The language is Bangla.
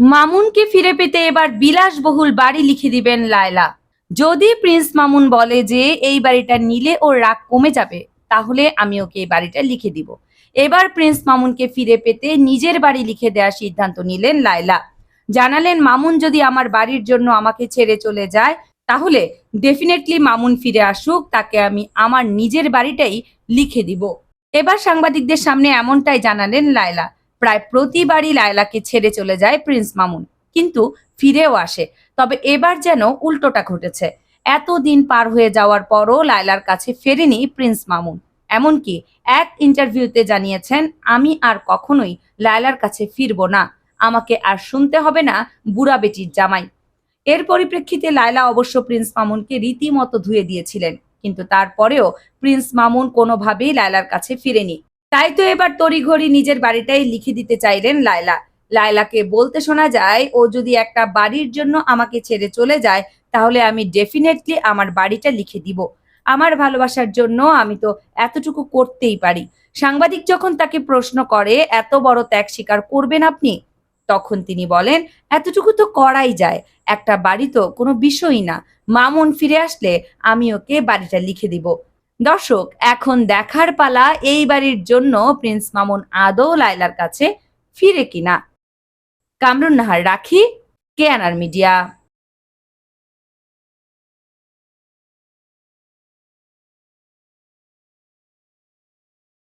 মামুনকে ফিরে পেতে এবার বিলাসবহুল বাড়ি লিখে দিবেন লায়লা। যদি প্রিন্স মামুন বলে যে, এই বাড়িটা নিলে ওর রাগ কমে যাবে, তাহলে আমি ওকে এই বাড়িটা লিখে দিব। এবার প্রিন্স মামুনকে ফিরে পেতে নিজের বাড়ি লিখে দেওয়ার সিদ্ধান্ত নিলেন লায়লা। জানালেন, মামুন যদি আমার বাড়ির জন্য আমাকে ছেড়ে চলে যায়, তাহলে ডেফিনেটলি মামুন ফিরে আসুক, তাকে আমি আমার নিজের বাড়িটাই লিখে দিব। এবার সাংবাদিকদের সামনে এমনটাই জানালেন লায়লা। প্রায় প্রতিবারই লায়লাকে ছেড়ে চলে যায় প্রিন্স মামুন, কিন্তু ফিরেও আসে। তবে এবার যেন উল্টোটা ঘটেছে। এতদিন পার হয়ে যাওয়ার পরও লায়লার কাছে ফেরেনি প্রিন্স মামুন। এমনকি এক ইন্টারভিউতে জানিয়েছেন, আমি আর কখনোই লায়লার কাছে ফিরবো না। আমাকে আর শুনতে হবে না বুড়া বেটির জামাই। এর পরিপ্রেক্ষিতে লায়লা অবশ্য প্রিন্স মামুনকে রীতিমতো ধুয়ে দিয়েছিলেন, কিন্তু তারপরেও প্রিন্স মামুন কোনোভাবেই লায়লার কাছে ফিরেনি। তাই তো এবার তড়িঘড়ি নিজের বাড়িটাই লিখে দিতে চাইলেন লায়লা। লায়লাকে বলতে শোনা যায়, ও যদি একটা বাড়ির জন্য আমাকে ছেড়ে চলে যায়, তাহলে আমি ডেফিনেটলি আমার বাড়িটা লিখে দিব। আমার ভালোবাসার জন্য আমি তো এতটুকু করতেই পারি। সাংবাদিক যখন তাকে প্রশ্ন করে, এত বড় ত্যাগ স্বীকার করবেন আপনি? তখন তিনি বলেন, এতটুকু তো করাই যায়। একটা বাড়ি তো কোনো বিষয়ই না। মামুন ফিরে আসলে আমি ওকে বাড়িটা লিখে দিব। দর্শক, এখন দেখার পালা এই বাড়ির জন্য প্রিন্স মামুন আদৌ লাইলার কাছে ফিরে কিনা? কামরুন নাহার রাখি কেয়ানার মিডিয়া।